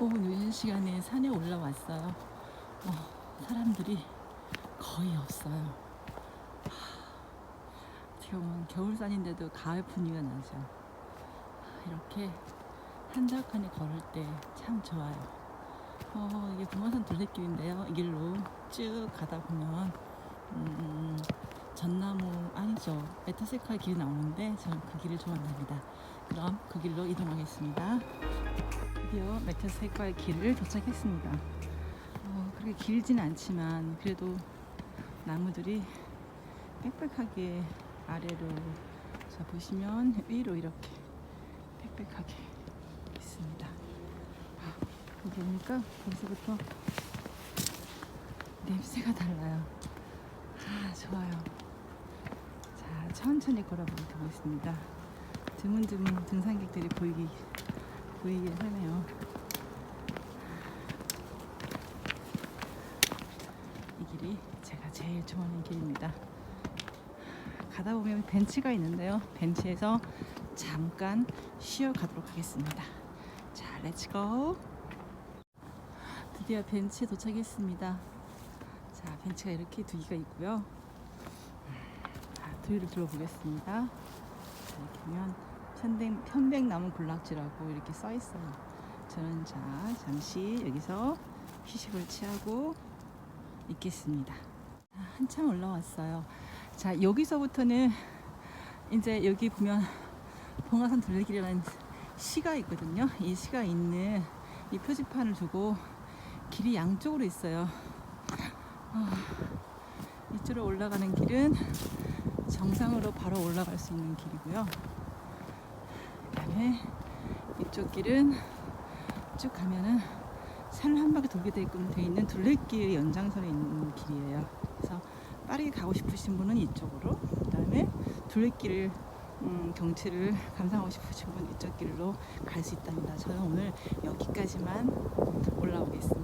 오후 늦은 시간에 산에 올라왔어요. 어, 사람들이 거의 없어요. 하, 지금 은 겨울산인데도 가을 분위기가 나죠. 하, 이렇게 한적하니 걸을 때 참 좋아요. 어, 이게 금화산 둘레길인데요. 이 길로 쭉 가다 보면 음, 전나무 아니죠. 메타세칼 길이 나오는데 저는 그 길을 좋아합니다. 그럼 그 길로 이동하겠습니다. 드디어 메타세칼 길을 도착했습니다. 어, 그렇게 길진 않지만 그래도 나무들이 빽빽하게 아래로 자 보시면 위로 이렇게 빽빽하게 있습니다. 아, 여기 오니까 벌써부터 냄새가 달라요. 자 좋아요. 자 천천히 걸어보고 있습니다. 드문드문 등산객들이 보이기 보이길 하네요. 이 길이 제가 제일 좋아하는 길입니다. 가다 보면 벤치가 있는데요. 벤치에서 잠깐 쉬어 가도록 하겠습니다. 자, 렛츠고. 드디어 벤치에 도착했습니다. 자, 벤치가 이렇게 두 개가 있고요. 자, 뒤를 들어보겠습니다. 자, 이렇게 보면 편백, 편백나무 군락지라고 이렇게 써 있어요. 저는 자 잠시 여기서 휴식을 취하고 있겠습니다. 자, 한참 올라왔어요. 자 여기서부터는 이제 여기 보면 봉화산 둘레길이라는 시가 있거든요. 이 시가 있는 이 표지판을 두고 길이 양쪽으로 있어요. 아, 이쪽으로 올라가는 길은 정상으로 바로 올라갈 수 있는 길이고요. 그다음에 이쪽 길은 쭉 가면은 산을 한 바퀴 돌게 돼 있- 돼 있는 둘레길 연장선에 있는 길이에요. 그래서 빠르게 가고 싶으신 분은 이쪽으로, 그다음에 둘레길을 음, 경치를 감상하고 싶으신 분은 이쪽 길로 갈 수 있답니다. 저는 오늘 여기까지만 올라오겠습니다.